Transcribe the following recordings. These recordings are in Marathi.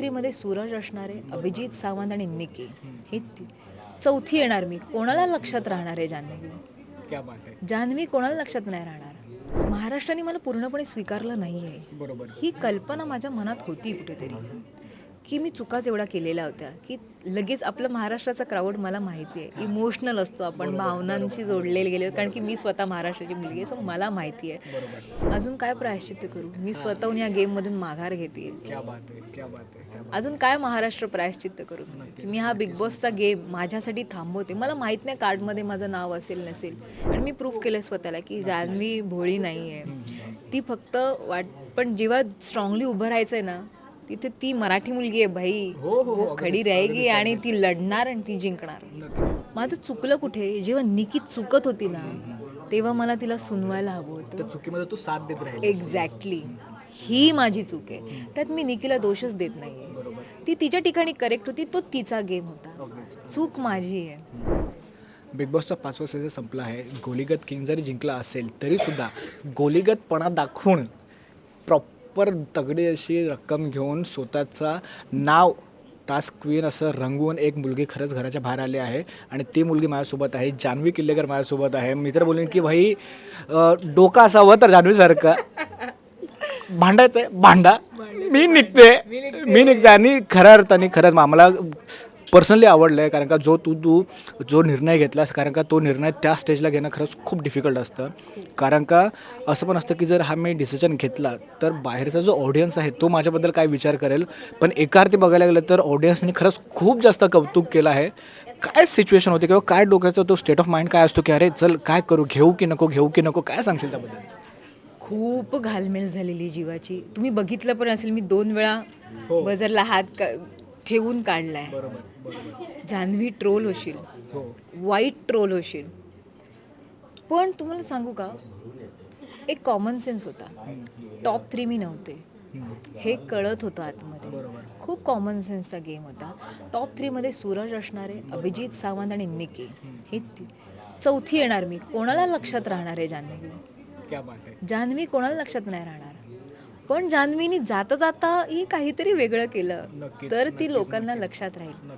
थ्रीमध्ये सूरज असणारे अभिजित सावंत आणि निकी ही ती- चौथी येणार मी. कोणाला लक्षात राहणार आहे जान्हवी जान्हवी कोणाला लक्षात नाही राहणार? महाराष्ट्राने मला पूर्णपणे स्वीकारलं नाही आहे ही कल्पना माझ्या मनात होती कुठेतरी. की मी चुकाच एवढ्या केलेल्या होत्या की लगेच आपलं महाराष्ट्राचा क्राऊड मला माहिती आहे इमोशनल असतो आपण भावनांशी जोडलेले गेले कारण की मी स्वतः महाराष्ट्राची मुलगी आहे सो मला माहिती आहे अजून काय प्रायश्चित्त करू? मी स्वतःहून या गेममधून माघार घेते. अजून काय महाराष्ट्र प्रायश्चित्त करू? की मी हा बिग बॉसचा गेम माझ्यासाठी थांबवते. मला माहीत नाही कार्डमध्ये माझं नाव असेल नसेल. आणि मी प्रूफ केलं स्वतःला की जान्हवी भोळी नाही आहे ती फक्त वाट पण जेव्हा स्ट्रॉंगली उभं राहायचं आहे ना तिथे ती मराठी मुलगी आहे भाई हो, हो, वो खडी राहेगी आणि ती लढणार आणि ती जिंकणार. माझं चुकलं कुठे? जेव्हा निकी चुकत होती ना तेव्हा मला तिला सुनवायला हवं होतं. चुकीमध्ये तू साथ देत राहील. एक्झॅक्टली ही माझी चूक आहे. त्यात मी निकीला दोषच देत नाहीये. ती तिच्या ठिकाणी करेक्ट होती तो तिचा गेम होता. चूक माझी आहे. बिग बॉसचा पाचवा सीझन संपला आहे. गोलीगत किंग जरी जिंकला असेल तरीसुद्धा गोलीगतपणा दाखवून प्रॉपर तगडी अशी रक्कम घेऊन स्वतःचा नाव टास्क क्वीन असं रंगवून एक मुलगी खरंच घराच्या बाहेर आली आहे. आणि ती मुलगी माझ्यासोबत आहे. जान्हवी किल्लेकर माझ्यासोबत आहे. मी तर बोलेन की भाई डोका असावं तर जान्हवीसारखं भांडायचं आहे भांडा. मी निघते. मी निघते. आणि खऱ्या अर्थाने खरंच आम्हाला पर्सनली आवडलं आहे कारण का जो तू तू जो निर्णय घेतलास कारण का तो निर्णय त्या स्टेजला घेणं खरंच खूप डिफिकल्ट असतं. कारण का असं पण असतं की जर हा मी डिसिजन घेतला तर बाहेरचा जो ऑडियन्स आहे तो माझ्याबद्दल काय विचार करेल? पण एका अर्थी बघायला गेलं तर ऑडियन्सने खरंच खूप जास्त कौतुक केलं आहे. काय सिच्युएशन होते किंवा काय डोक्याचा तो स्टेट ऑफ माइंड काय असतो की अरे चल काय करू? घेऊ की नको? घेऊ की नको? काय सांगशील त्याबद्दल? खूप घालमेल झालेली जीवाची. तुम्ही बघितलं पण असेल मी दोन वेळा हो. बजरला हात का- ठेवून काढलाय. जान्हवी ट्रोल होशील. हो. वाईट ट्रोल होशील. पण तुम्हाला सांगू का? एक कॉमन सेन्स होता. टॉप थ्री मी नव्हते. हे कळत होतं आतमध्ये. खूप कॉमन सेन्सचा गेम होता. टॉप थ्रीमध्ये सूरज असणारे अभिजित सावंत आणि निकी. ही चौथी येणार मी. कोणाला लक्षात राहणार आहे जान्हवी? जान्हवी कोणाला लक्षात नाही राहणार? पण जान्हवीनी जाता जाता ही काहीतरी वेगळं केलं. तर ती लोकांना लक्षात राहील.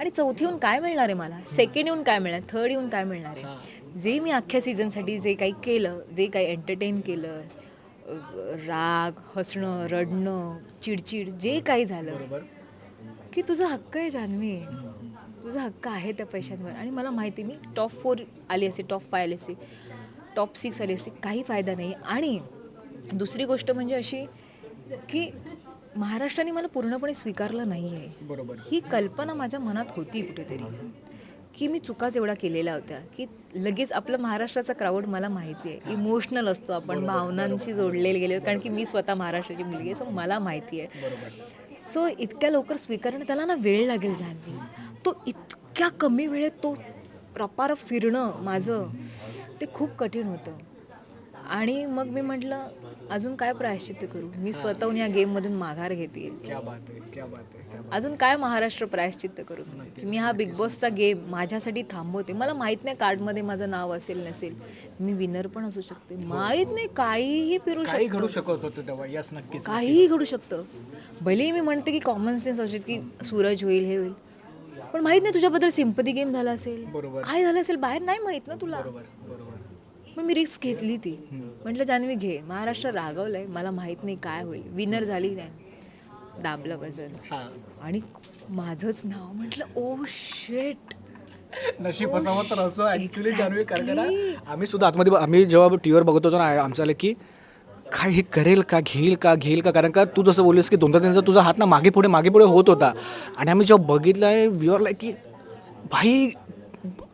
आणि चौथी येऊन काय मिळणार आहे मला? सेकंड येऊन काय मिळणार? थर्ड येऊन काय मिळणार आहे? जे मी अख्ख्या सीझनसाठी जे काही केलं जे काही एंटरटेन केलं राग हसणं रडणं चिडचिड जे काही झालं की तुझा हक्क आहे जान्हवी. तुझा हक्क आहे त्या पैशांवर. आणि मला माहिती मी टॉप फोर आली असते टॉप फाय आली असते टॉप सिक्स आली असते काही फायदा नाही. आणि दुसरी गोष्ट म्हणजे अशी की महाराष्ट्राने मला पूर्णपणे स्वीकारलं नाही आहे बरोबर. ही कल्पना माझ्या मनात होती कुठेतरी की मी चुकाच एवढ्या केलेल्या होत्या की लगेच आपलं महाराष्ट्राचा क्राऊड मला माहिती आहे इमोशनल असतो आपण भावनांशी जोडलेले गेले कारण की मी स्वतः महाराष्ट्राची मुलगी आहे सो मला माहिती आहे सो इतक्या लवकर स्वीकारणं त्याला ना वेळ लागेल जान्हवी तो इतक्या कमी वेळेत तो रपारप फिरणं माझं ते खूप कठीण होतं. आणि मग मी म्हटलं अजून काय प्रायश्चित्त करू? मी स्वतःहून या गेममधून माघार घेते अजून काय महाराष्ट्र प्रायश्चित्त करू? की मी हा बिग बॉसचा गेम माझ्यासाठी थांबवते. मला माहीत नाही कार्डमध्ये माझं नाव असेल नसेल. मी विनर पण असू शकते. माहीत नाही काहीही फिरू काही शकतं. काहीही घडू शकतं. भलेही मी म्हणते की कॉमन सेन्स असेल की सूरज होईल हे होईल. पण माहीत नाही तुझ्याबद्दल सिंपती गेम झाला असेल. काय झालं असेल? बाहेर नाही माहीत ना तुला. पण मी रिस्क घेतली ती. म्हटलं जान्हवी घे. महाराष्ट्र रागवलंय. मला माहीत नाही काय होईल. विनर झाली नाही दाबलं हा. आणि माझंच नाव म्हटलं ओ शेट नशीब तर असं. जान्हवी. आम्ही सुद्धा आतमध्ये आम्ही जेव्हा टी व्हीवर बघत होतो ना आमचं आलं की काय हे करेल का? घेईल का? घेईल का? कारण का तू जसं बोललीस की दोनदा तीनदा तुझा हात ना मागे पुढे मागे पुढे होत होता. आणि आम्ही जेव्हा बघितलं आहे लाईक की भाई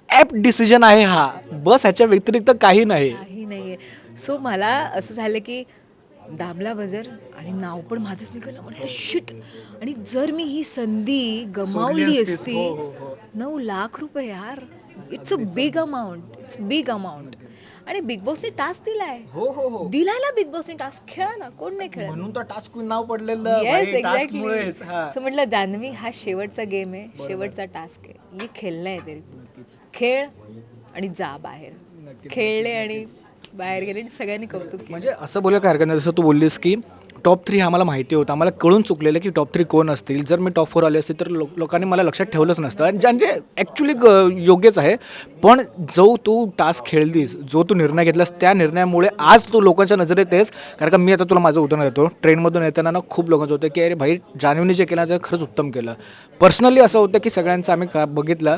ॲप डिसिजन आहे हा. बस ह्याच्या व्यतिरिक्त काही नाही. काही नाहीये. सो मला असं झालं की दाबला बजर आणि नाव पण माझंच निघालं. म्हटलं शिट आणि जर मी ही संधी गमावली असतीस, असती हो, हो, हो. नऊ लाख रुपये यार it's a big amount it's big amount आणि बिग बॉसने टास्क दिलाय. हो हो हो. दिलाय ना बिग बॉसने टास्क खेळा ना कोण नाही खेळत. म्हणून तर टास्क नाव पडलेलं येस भाई. एक्झॅक्टली हा. सो म्हटलं जान्हवी हा शेवटचा गेम आहे. शेवटचा टास्क आहे. ये खेळणं आहे तरी. खेळ आणि जा बाहेर. खेळले आणि बाहेर गेले आणि सगळ्यांनी कौतुक केलं. म्हणजे असं बोलायला काय हरकत नाही. जसं तू बोललीस की टॉप थ्री आम्हाला माहिती होतं. आम्हाला कळून चुकलेलं की टॉप थ्री कोण असतील. जर मी टॉप फोर आले असते तर लोक लोकांनी मला लक्षात ठेवलंच नसतं. आणि ज्यांचे ॲक्च्युली योग्यच आहे. पण जो तू टास्क खेळलीस जो तू निर्णय घेतलास त्या निर्णयामुळे आज तू लोकांच्या नजरेत आहेस. कारण का मी आता तुला माझं उदाहरण देतो. ट्रेनमधून येताना ना खूप लोकांचं होतं की अरे भाई जान्हवीने जे केलं ते खरंच उत्तम केलं. पर्सनली असं होतं की सगळ्यांचं आम्ही का बघितलं.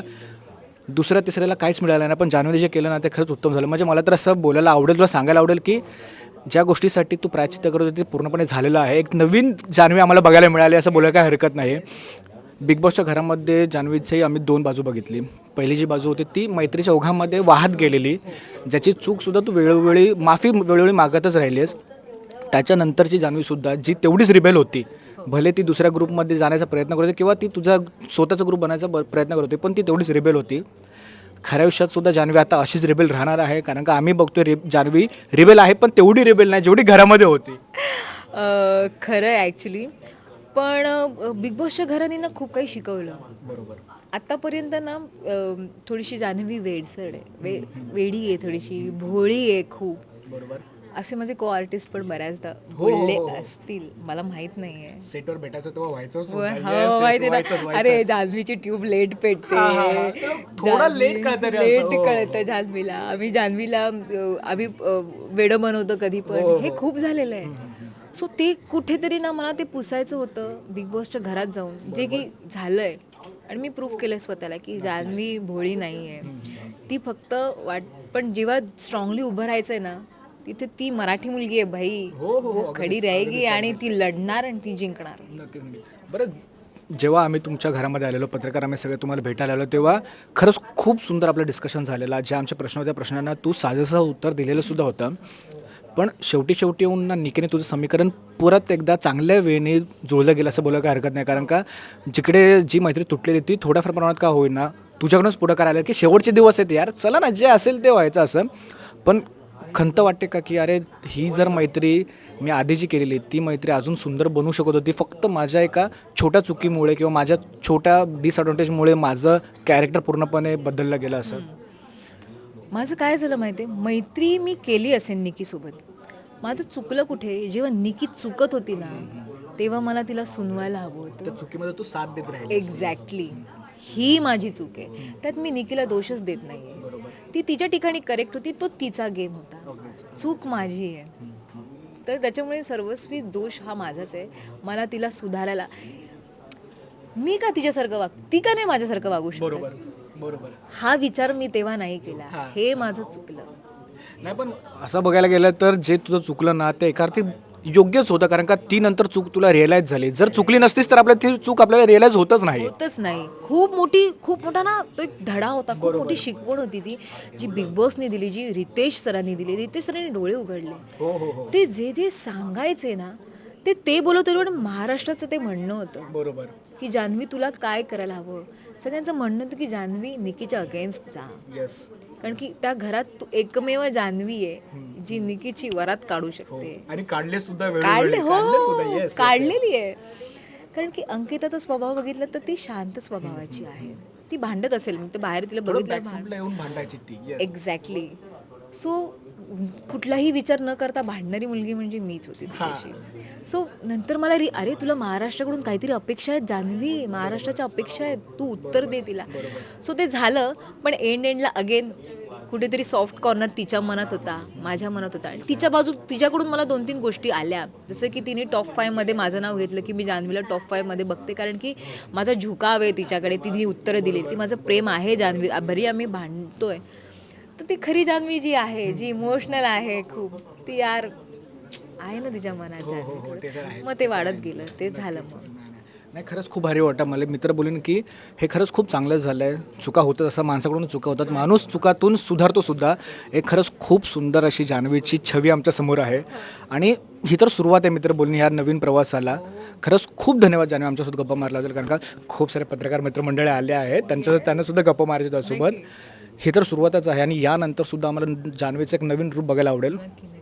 दुसऱ्या तिसऱ्याला काहीच मिळालं नाही. पण जानेवारी जे केलं ना ते खरंच उत्तम झालं. म्हणजे मला तर असं बोलायला आवडेल तुला सांगायला आवडेल की ज्या गोष्टीसाठी तू प्रायचित करत होती ते पूर्णपणे झालेलं आहे. एक नवीन जान्हवी आम्हाला बघायला मिळाली असं बोलायला काही हरकत नाही. बिग बॉसच्या घरामध्ये जान्हवीची आम्ही दोन बाजू बघितली. पहिली जी बाजू होती ती मैत्रीच्या ओघामध्ये वाहत गेलेली. ज्याची चूकसुद्धा तू वेळोवेळी माफी वेळोवेळी मागतच राहिलीस त्याच्यानंतरची जान्हवीसुद्धा जी तेवढीच रिबेल होती भले ती दुसऱ्या ग्रुपमध्ये जाण्याचा प्रयत्न करत होती किंवा ती तुझा स्वतःचा ग्रुप बनायचा ब- प्रयत्न करत होती पण ती तेवढीच रिबेल होती. खऱ्या आयुष्यात सुद्धा जान्हवी आता अशीच रिबेल राहणार आहे कारण का आम्ही बघतोय रि जान्हवी रिबेल आहे पण तेवढी रिबेल नाही जेवढी घरामध्ये होती. खरं आहे ॲक्च्युली पण बिग बॉसच्या घराने ना खूप काही शिकवलं. बरोबर. आत्तापर्यंत ना थोडीशी जान्हवी वेडसड आहे. वे वेडी आहे थोडीशी भोळी आहे खूप. बरोबर. असे माझे को आर्टिस्ट पण बऱ्याचदा हो, हो, बोलले हो. असतील. मला माहीत नाही आहे सेटवर भेटायचं तेव्हा ना? अरे जान्हवीची ट्यूब लेट पेटते. लेट. कळतं जान्हवीला. आम्ही जान्हवीला आम्ही वेडं बनवतो कधी पण. हो, खूप झालेलं आहे. सो ते कुठेतरी ना मला ते पुसायचं होतं बिग बॉसच्या घरात जाऊन. जे की झालंय. आणि मी प्रूफ केलं स्वतःला की जान्हवी भोळी नाही आहे ती फक्त वाट पण जेव्हा स्ट्रॉंगली उभं राहायचंय ना तिथे ती मराठी मुलगी आहे भाई. हो, हो, हो, खडी रहेगी आणि ती लढणार आणि ती जिंकणार. नक्कीच नक्की. बरं जेव्हा आम्ही तुमच्या घरामध्ये आलेलो पत्रकार आम्ही सगळे तुम्हाला भेटायला आलो तेव्हा खरंच खूप सुंदर आपलं डिस्कशन झालेलं. जे आमचे प्रश्न होते प्रश्नांना तू साजेसं उत्तर दिलेलं सुद्धा होतं. पण शेवटी शेवटी येऊन ना निकेने तुझं समीकरण परत एकदा चांगल्या वेळेने जुळलं गेलं असं बोलायला काही हरकत नाही. कारण का जिकडे जी मैत्री तुटलेली ती थोड्याफार प्रमाणात का होईना? तुझ्याकडूनच पुढं आलं की शेवटचे दिवस आहेत यार. चला ना जे असेल ते व्हायचं असं. पण खंत वाटते का की अरे ही जर मैत्री मी आधी जी केलेली ती मैत्री अजून सुंदर बनू शकत होती फक्त माझ्या एका छोट्या चुकीमुळे किंवा माझ्या छोट्या डिसअडव्हान्टेजमुळे माझं कॅरेक्टर पूर्णपणे बदललं गेलं असं? माझं काय झालं माहिती आहे मैत्री मी केली असेल निकीसोबत. माझं चुकलं कुठे? जेव्हा निकी चुकत होती ना तेव्हा मला तिला सुनवायला हवं होतं. चुकीमध्ये तू साथ देत राहिली एक्झॅक्टली ही माझी चूक आहे. त्यात मी निकीला दोषच देत नाहीये. ती तिच्या ठिकाणी करेक्ट होती तो तिचा गेम होता. चूक माझी आहे. तर त्याच्यामुळे सर्वस्वी दोष हा माझाच आहे. मला तिला सुधारायला मी का तिच्यासारखं वाग ती का नाही माझ्यासारखं वागू शकत? बरोबर हा विचार मी तेव्हा नाही केला. हे. माझं चुकलं. नाही पण असं बघायला गेलं तर जे तुझं चुकलं ना ते एका अर्थी योग्यच होतं कारण का ती नंतर चूक तुला रिअलाईज झाली. जर चुकली नसतीस तर आपल्या ती चूक आपल्याला रिअलाईज होतच नाही. होतच नाही. खूप मोठी खूप मोठा ना तो एक धडा होता. खूप मोठी शिकवण होती ती जी बिग बॉसने दिली जी रितेश सरांनी दिली. रितेश सरांनी डोळे उघडले. हो हो हो. ते जे जे सांगायचे ना ते ते बोलत होते पण महाराष्ट्राचं ते म्हणणं होतं. बरोबर. की जान्हवी तुला काय करायला हवं? सगळ्यांचं म्हणणं होतं की जान्हवी निकीच्या अगेन्स्ट जा. कारण की त्या घरात तू एकमेव जान्हवी आहे जी निकीची वरात काढू शकते. आणि काढले सुद्धा काढले हो काढलेली आहे. कारण की अंकिताचा स्वभाव बघितला तर ती शांत स्वभावाची आहे. ती भांडत असेल मी तर बाहेर तिला बघितलं ती एक्झॅक्टली सो कुठलाही विचार न करता भांडणारी मुलगी म्हणजे मीच होती तिच्याशी सो नंतर मला री अरे तुला महाराष्ट्राकडून काहीतरी अपेक्षा आहेत? जान्हवी महाराष्ट्राच्या अपेक्षा आहेत? तू उत्तर दे तिला. सो ते झालं पण एंड एंडला अगेन कुठेतरी सॉफ्ट कॉर्नर तिच्या मनात होता माझ्या मनात होता. आणि तिच्या बाजू तिच्याकडून मला दोन तीन गोष्टी आल्या. जसं की तिने टॉप फायमध्ये माझं नाव घेतलं की मी जान्हवीला टॉप फायमध्ये बघते. कारण की माझा झुकाव आहे तिच्याकडे तिने उत्तरं दिली. की माझं प्रेम आहे जान्हवी. भरी आम्ही भांडतोय. तर ती खरी जान्हवी जी आहे जी इमोशनल आहे खूप ती यार आहे ना तिच्या मनात हो, जान्हवी थोडं. मग ते वाढत गेलं ते झालं मग. नाही खरंच खूप भारी वाटतं मला मित्र बोलेन की हे खरंच खूप चांगलं झालं आहे चुका होतात असं माणसाकडून चुका होतात. माणूस चुकातून सुधारतो सुद्धा. एक खरंच खूप सुंदर अशी जान्हवीची छवी आमच्यासमोर आहे. आणि ही तर सुरुवात आहे मित्र बोलणी ह्या नवीन प्रवासाला. खरंच खूप धन्यवाद जान्हवी आमच्यासोबत गप्पा मारला जाईल कारण का खूप सारे पत्रकार मित्रमंडळी आले आहेत. त्यांच्या त्यांना सुद्धा गप्पा मारायचे त्यासोबत ही तर सुरुवातच आहे आणि यानंतर सुद्धा आम्हाला जान्हवीचं एक नवीन रूप बघायला आवडेल.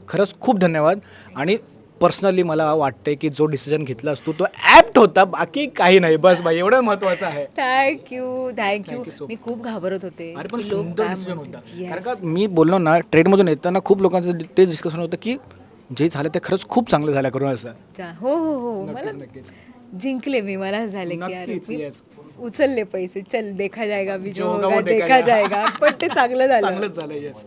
खरंच खूप धन्यवाद. आणि पर्सनली मला वाटते की जो डिसिजन घेतला असतो तो ॲप्ट होता बाकी काही नाही. बस बाई एवढं महत्वाचं आहे. थँक्यू थँक्यू मी खूप घाबरत होते. अरे पण की लोक सुंदर काय डिसिजन म्हणतील. होता. Yes. कारण का मी बोललो ना ट्रेनमधून येताना खूप लोकांचं ते डिस्कशन होतं की जे झालं ते खरंच खूप चांगलं झालं करून असं. हो हो हो. मला. जिंकले मी. मला झाले की उचलले पैसे. चल देखा जाएगा अभी जो होगा देखा जाएगा. पण ते चांगलं झालं. चांगलंच झालं येस